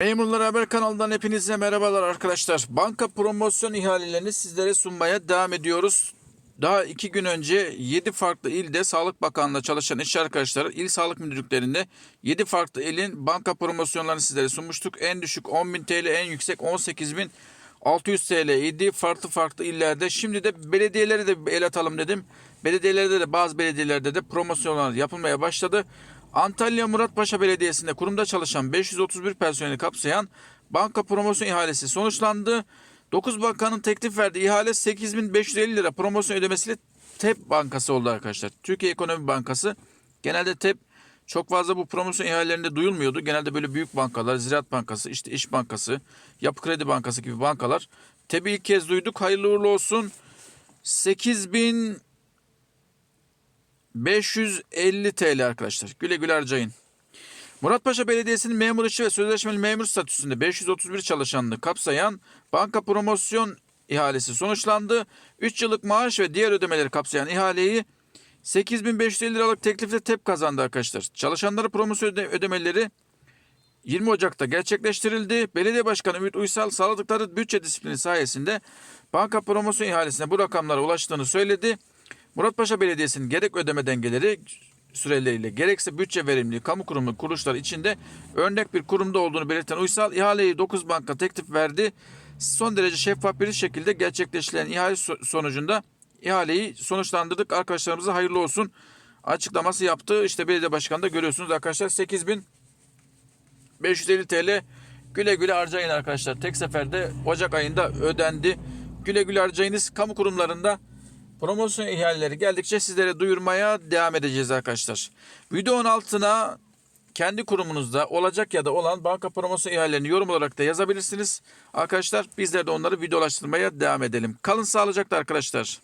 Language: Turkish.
Memurlar Haber kanalından hepinize merhabalar arkadaşlar. Banka promosyon ihalelerini sizlere sunmaya devam ediyoruz. Daha iki gün önce 7 farklı ilde Sağlık Bakanlığı'nda çalışan iş arkadaşları il sağlık müdürlüklerinde 7 farklı ilin banka promosyonlarını sizlere sunmuştuk. En düşük 10.000 TL, en yüksek 18.600 TL idi farklı farklı illerde. Şimdi de belediyelere de el atalım dedim. Belediyelerde de bazı belediyelerde de promosyonlar yapılmaya başladı. Antalya Muratpaşa Belediyesi'nde kurumda çalışan 531 personeli kapsayan banka promosyon ihalesi sonuçlandı. 9 bankanın teklif verdiği ihale 8550 lira promosyon ödemesiyle TEP Bankası oldu arkadaşlar. Türkiye Ekonomi Bankası genelde TEP çok fazla bu promosyon ihalelerinde duyulmuyordu. Genelde böyle büyük bankalar, Ziraat Bankası, işte İş Bankası, Yapı Kredi Bankası gibi bankalar. TEP'i ilk kez duyduk. Hayırlı uğurlu olsun. 8000 550 TL arkadaşlar. Güle güle harcayın. Muratpaşa Belediyesi'nin memur işi ve sözleşmeli memur statüsünde 531 çalışanını kapsayan banka promosyon ihalesi sonuçlandı. 3 yıllık maaş ve diğer ödemeleri kapsayan ihaleyi 8550 liralık teklifle TEP kazandı arkadaşlar. Çalışanları promosyon öde- ödemeleri 20 Ocak'ta gerçekleştirildi. Belediye Başkanı Ümit Uysal sağladıkları bütçe disiplini sayesinde banka promosyon ihalesine bu rakamlara ulaştığını söyledi. Muratpaşa Belediyesi'nin gerek ödeme dengeleri süreleriyle gerekse bütçe verimliliği kamu kurumu kuruluşlar içinde örnek bir kurumda olduğunu belirten Uysal ihaleyi 9 banka teklif verdi. Son derece şeffaf bir şekilde gerçekleştirilen ihale so- sonucunda ihaleyi sonuçlandırdık. Arkadaşlarımıza hayırlı olsun açıklaması yaptı. İşte belediye başkanı da görüyorsunuz arkadaşlar 8000 550 TL güle güle harcayın arkadaşlar. Tek seferde Ocak ayında ödendi. Güle güle harcayınız. Kamu kurumlarında promosyon ihaleleri geldikçe sizlere duyurmaya devam edeceğiz arkadaşlar. Videonun altına kendi kurumunuzda olacak ya da olan banka promosyon ihalelerini yorum olarak da yazabilirsiniz. Arkadaşlar bizler de onları videolaştırmaya devam edelim. Kalın sağlıcakla arkadaşlar.